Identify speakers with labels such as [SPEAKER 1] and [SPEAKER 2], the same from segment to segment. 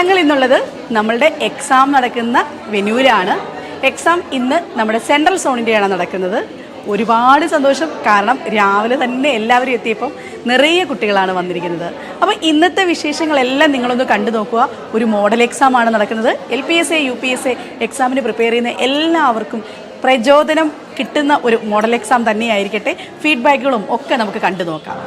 [SPEAKER 1] ഞങ്ങൾ ഇന്നുള്ളത് നമ്മളുടെ എക്സാം നടക്കുന്ന വെന്യൂവിലാണ് എക്സാം ഇന്ന് നമ്മുടെ സെൻട്രൽ സോണിന്റെയാണ് നടക്കുന്നത്. ഒരുപാട് സന്തോഷം. കാരണം രാവിലെ തന്നെ എല്ലാവരും എത്തിയപ്പം നിറയെ കുട്ടികളാണ് വന്നിരിക്കുന്നത്. അപ്പോൾ ഇന്നത്തെ വിശേഷങ്ങളെല്ലാം നിങ്ങളൊന്ന് കണ്ടു നോക്കുക. ഒരു മോഡൽ എക്സാം ആണ് നടക്കുന്നത്. L P S A U P S A എക്സാമിന് പ്രിപ്പയർ ചെയ്യുന്ന എല്ലാവർക്കും പ്രചോദനം കിട്ടുന്ന ഒരു മോഡൽ എക്സാം തന്നെയായിരിക്കട്ടെ. ഫീഡ്ബാക്കുകളും ഒക്കെ നമുക്ക് കണ്ടു നോക്കാം.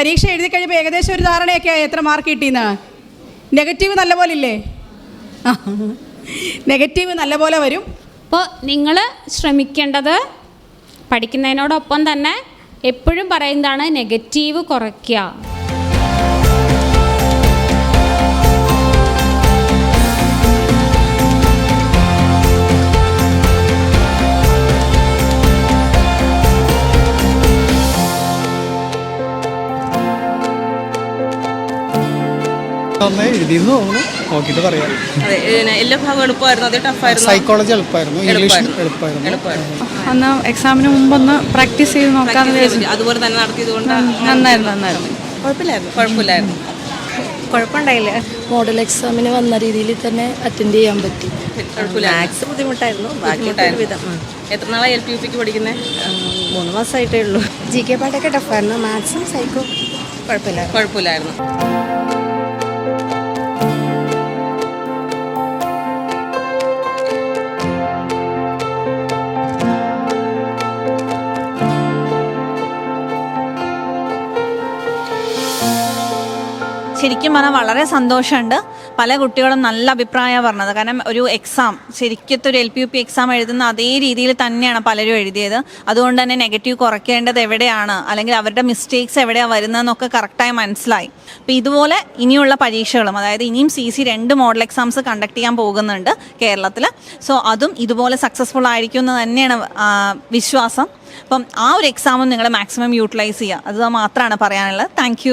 [SPEAKER 1] പരീക്ഷ എഴുതി കഴിയുമ്പോൾ ഏകദേശം ഒരു ധാരണയൊക്കെ എത്ര മാർക്ക് കിട്ടിയെന്ന് നെഗറ്റീവ് നല്ല പോലെ ഇല്ലേ നെഗറ്റീവ് നല്ല പോലെ വരും.
[SPEAKER 2] അപ്പോൾ നിങ്ങൾ ശ്രമിക്കേണ്ടത് പഠിക്കുന്നതിനോടൊപ്പം തന്നെ എപ്പോഴും പറയുന്നതാണ് നെഗറ്റീവ് കുറയ്ക്കുക.
[SPEAKER 3] നന്നായി എഴുതിയെന്ന് തോന്നുന്നു. നോക്കിയിട്ട് പറയാം.
[SPEAKER 4] അതെ ഇതിന് എല്ലാ ഭാഗവും എളുപ്പമായിരുന്നു. അതേ ടഫായിരുന്നു.
[SPEAKER 3] സൈക്കോളജി എളുപ്പമായിരുന്നു. ഇംഗ്ലീഷ്
[SPEAKER 4] എളുപ്പമായിരുന്നു.
[SPEAKER 3] എളുപ്പമായിരുന്നു.
[SPEAKER 5] ഒന്ന് എക്സാമിന് മുമ്പൊന്ന് പ്രാക്ടീസ് ചെയ്ത് നോക്കാൻ വിചാരിച്ചു.
[SPEAKER 4] അതുപോലെ തന്നെ നടത്തിയത് കൊണ്ട്
[SPEAKER 5] നന്നായിരുന്നു നന്നായിരുന്നു.
[SPEAKER 4] കുഴപ്പമില്ലായിരുന്നു. കുഴപ്പമില്ലായിരുന്നു.
[SPEAKER 5] കുഴപ്പമുണ്ടായില്ല?
[SPEAKER 6] മോഡൽ എക്സാമിന് വന്ന രീതിയിൽ തന്നെ അറ്റൻഡ് ചെയ്യാൻ പറ്റി.
[SPEAKER 4] മാത്സ് ബുദ്ധിമുട്ടായിരുന്നു. ബുദ്ധിമുട്ടായിരുന്നു. എത്ര നാളായി എൽ പി യു പിക്ക് പഠിക്കുന്നത്
[SPEAKER 6] മൂന്ന് മാസമായിട്ടേ ഉള്ളൂ. ജി കെ പാട്ടൊക്കെ ടഫായിരുന്നു മാത്സും സൈക്കോ കുഴപ്പമില്ല
[SPEAKER 4] കുഴപ്പമില്ലായിരുന്നു.
[SPEAKER 7] ശരിക്കും പറഞ്ഞാൽ വളരെ സന്തോഷമുണ്ട്. പല കുട്ടികളും നല്ല അഭിപ്രായമാണ് പറഞ്ഞത്. കാരണം ഒരു എക്സാം ശരിക്കത്തെ ഒരു L P U P exam എഴുതുന്ന അതേ രീതിയിൽ തന്നെയാണ് പലരും എഴുതിയത്. അതുകൊണ്ട് തന്നെ നെഗറ്റീവ് കുറയ്ക്കേണ്ടത് എവിടെയാണ്? അല്ലെങ്കിൽ അവരുടെ മിസ്റ്റേക്സ് എവിടെയാണ് വരുന്നതെന്നൊക്കെ കറക്റ്റായി മനസ്സിലായി. അപ്പോൾ ഇതുപോലെ ഇനിയുള്ള പരീക്ഷകളും അതായത് ഇനിയും സി സി രണ്ട് മോഡൽ എക്സാംസ് കണ്ടക്ട് ചെയ്യാൻ പോകുന്നുണ്ട് കേരളത്തിൽ സോ അതും ഇതുപോലെ സക്സസ്ഫുൾ ആയിരിക്കും എന്ന് തന്നെയാണ് വിശ്വാസം. അപ്പം ആ ഒരു എക്സാമും നിങ്ങൾ മാക്സിമം യൂട്ടിലൈസ് ചെയ്യുക. അത് മാത്രമാണ് പറയാനുള്ളത്. താങ്ക്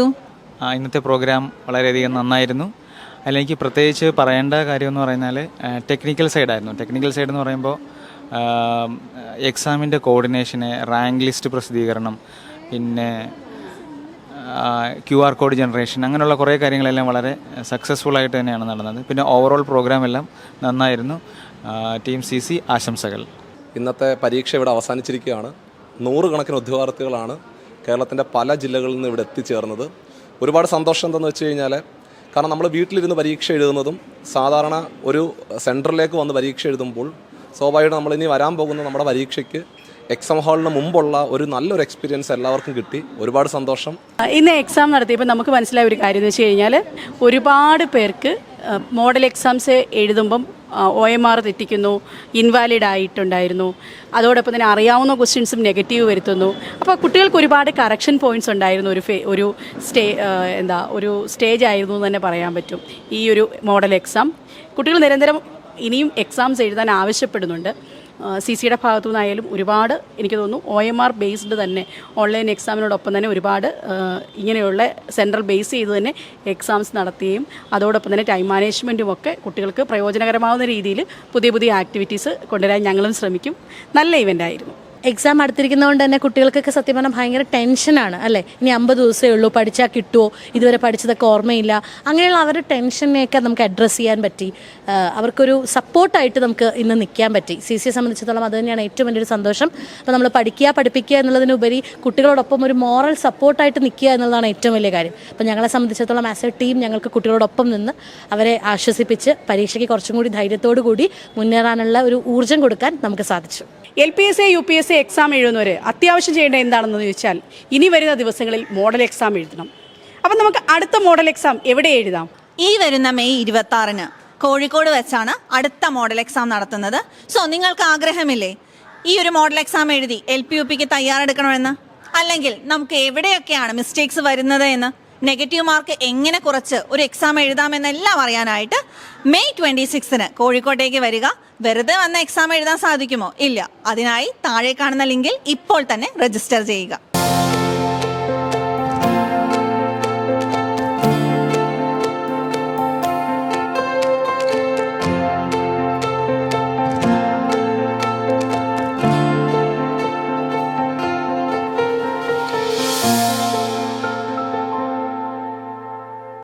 [SPEAKER 8] ഇന്നത്തെ പ്രോഗ്രാം വളരെയധികം നന്നായിരുന്നു. അതിലെനിക്ക് പ്രത്യേകിച്ച് പറയേണ്ട കാര്യം പറഞ്ഞാൽ ടെക്നിക്കൽ സൈഡായിരുന്നു ടെക്നിക്കൽ സൈഡ് എന്ന് പറയുമ്പോൾ എക്സാമിന്റെ കോർഡിനേഷന് റാങ്ക് ലിസ്റ്റ് പ്രസിദ്ധീകരണം പിന്നെ ക്യു ആർ കോഡ് ജനറേഷൻ അങ്ങനെയുള്ള കുറേ കാര്യങ്ങളെല്ലാം വളരെ സക്സസ്ഫുൾ ആയിട്ട് തന്നെയാണ് നടന്നത്. പിന്നെ ഓവറോൾ പ്രോഗ്രാം എല്ലാം നന്നായിരുന്നു. ടീം സി സി ആശംസകൾ.
[SPEAKER 9] ഇന്നത്തെ പരീക്ഷ ഇവിടെ അവസാനിച്ചിരിക്കുകയാണ്. നൂറുകണക്കിന് ഉദ്യോഗാർത്ഥികളാണ് കേരളത്തിന്റെ പല ജില്ലകളിൽ നിന്ന് ഇവിടെ എത്തിച്ചേർന്നത്. ഒരുപാട് സന്തോഷം എന്തെന്ന് വെച്ച് കഴിഞ്ഞാൽ കാരണം നമ്മൾ വീട്ടിലിരുന്ന് പരീക്ഷ എഴുതുന്നതും സാധാരണ ഒരു സെന്ററിലേക്ക് വന്ന് പരീക്ഷ എഴുതുമ്പോൾ സ്വാഭാവികമായിട്ട് നമ്മളിനി വരാൻ പോകുന്ന നമ്മുടെ പരീക്ഷയ്ക്ക് എക്സാം ഹാളിന് മുമ്പുള്ള ഒരു നല്ലൊരു എക്സ്പീരിയൻസ് എല്ലാവർക്കും കിട്ടി. ഒരുപാട് സന്തോഷം.
[SPEAKER 1] ഇന്ന് എക്സാം നടത്തിയപ്പോൾ നമുക്ക് മനസ്സിലായ ഒരു കാര്യം എന്ന് വെച്ച് കഴിഞ്ഞാൽ ഒരുപാട് പേർക്ക് മോഡൽ എക്സാംസ് എഴുതുമ്പം ഒ എം ആർ തെറ്റിക്കുന്നു ഇൻവാലിഡ് ആയിട്ടുണ്ടായിരുന്നു. അതോടൊപ്പം തന്നെ അറിയാവുന്ന ക്വസ്റ്റ്യൻസും നെഗറ്റീവ് വരുത്തുന്നു. അപ്പോൾ കുട്ടികൾക്ക് ഒരുപാട് കറക്ഷൻ പോയിന്റ്സ് ഉണ്ടായിരുന്നു. ഒരു ഫേ ഒരു സ്റ്റേ എന്താ ഒരു സ്റ്റേജ് ആയിരുന്നു എന്ന് തന്നെ പറയാൻ പറ്റും. ഈ ഒരു മോഡൽ എക്സാം കുട്ടികൾ നിരന്തരം ഇനിയും എക്സാംസ് എഴുതാൻ ആവശ്യപ്പെടുന്നുണ്ട്. സി സിയുടെ ഭാഗത്തു നിന്നായാലും ഒരുപാട് എനിക്ക് തോന്നുന്നു ഒ എം ആർ ബേസ്ഡ് തന്നെ ഓൺലൈൻ എക്സാമിനോടൊപ്പം തന്നെ ഒരുപാട് ഇങ്ങനെയുള്ള സെൻട്രൽ ബേസ് ചെയ്ത് തന്നെ എക്സാംസ് നടത്തുകയും അതോടൊപ്പം തന്നെ ടൈം മാനേജ്മെന്റും ഒക്കെ കുട്ടികൾക്ക് പ്രയോജനകരമാവുന്ന രീതിയിൽ പുതിയ പുതിയ ആക്ടിവിറ്റീസ് കൊണ്ടുവരാൻ ഞങ്ങളും ശ്രമിക്കും. നല്ല ഇവന്റ് ആയിരുന്നു.
[SPEAKER 6] എക്സാം അടുത്തിരിക്കുന്നതുകൊണ്ട് തന്നെ കുട്ടികൾക്കൊക്കെ സത്യം പറഞ്ഞാൽ ഭയങ്കര ടെൻഷനാണ് അല്ലേ? ഇനി അമ്പത് ദിവസമേ ഉള്ളൂ പഠിച്ചാൽ കിട്ടുമോ ഇതുവരെ പഠിച്ചതൊക്കെ ഓർമ്മയില്ല. അങ്ങനെയുള്ള അവരുടെ ടെൻഷനെയൊക്കെ നമുക്ക് അഡ്രസ്സ് ചെയ്യാൻ പറ്റി. അവർക്കൊരു സപ്പോർട്ടായിട്ട് നമുക്ക് ഇന്ന് നിൽക്കാൻ പറ്റി. സി സിയെ സംബന്ധിച്ചിടത്തോളം അത് തന്നെയാണ് ഏറ്റവും വലിയൊരു സന്തോഷം. അപ്പോൾ നമ്മൾ പഠിക്കുക പഠിപ്പിക്കുക എന്നുള്ളതിനുപരി കുട്ടികളോടൊപ്പം ഒരു മോറൽ സപ്പോർട്ടായിട്ട് നിൽക്കുക എന്നുള്ളതാണ് ഏറ്റവും വലിയ കാര്യം. അപ്പോൾ ഞങ്ങളെ സംബന്ധിച്ചിടത്തോളം ആസ് എ ടീം ഞങ്ങൾക്ക് കുട്ടികളോടൊപ്പം നിന്ന് അവരെ ആശ്വസിപ്പിച്ച് പരീക്ഷയ്ക്ക് കുറച്ചും കൂടി ധൈര്യത്തോടു കൂടി മുന്നേറാനുള്ള ഒരു ഊർജം കൊടുക്കാൻ നമുക്ക് സാധിച്ചു.
[SPEAKER 1] L P S A U P S C exam എഴുതുന്നവർ അത്യാവശ്യം ചെയ്യേണ്ടത് എന്താണെന്ന് ചോദിച്ചാൽ ഇനി വരുന്ന ദിവസങ്ങളിൽ മോഡൽ എക്സാം എഴുതണം. അപ്പം നമുക്ക് അടുത്ത മോഡൽ എക്സാം എവിടെ എഴുതാം?
[SPEAKER 7] ഈ വരുന്ന മെയ് ഇരുപത്തി ആറിന് കോഴിക്കോട് വെച്ചാണ് അടുത്ത മോഡൽ എക്സാം നടത്തുന്നത്. സോ നിങ്ങൾക്ക് ആഗ്രഹമില്ലേ? ഈ ഒരു മോഡൽ എക്സാം എഴുതി എൽ പി യു പിക്ക് തയ്യാറെടുക്കണമെന്ന്? അല്ലെങ്കിൽ നമുക്ക് എവിടെയൊക്കെയാണ് മിസ്റ്റേക്സ് വരുന്നത് എന്ന്? നെഗറ്റീവ് മാർക്ക് എങ്ങനെ കുറച്ച് ഒരു എക്സാം എഴുതാമെന്നെല്ലാം അറിയാനായിട്ട് മെയ് ട്വന്റി സിക്സിന് കോഴിക്കോട്ടേക്ക് വരിക. വെറുതെ വന്ന എക്സാം എഴുതാൻ സാധിക്കുമോ? ഇല്ല. അതിനായി താഴെ കാണുന്ന ലിങ്കിൽ ഇപ്പോൾ തന്നെ രജിസ്റ്റർ ചെയ്യുക.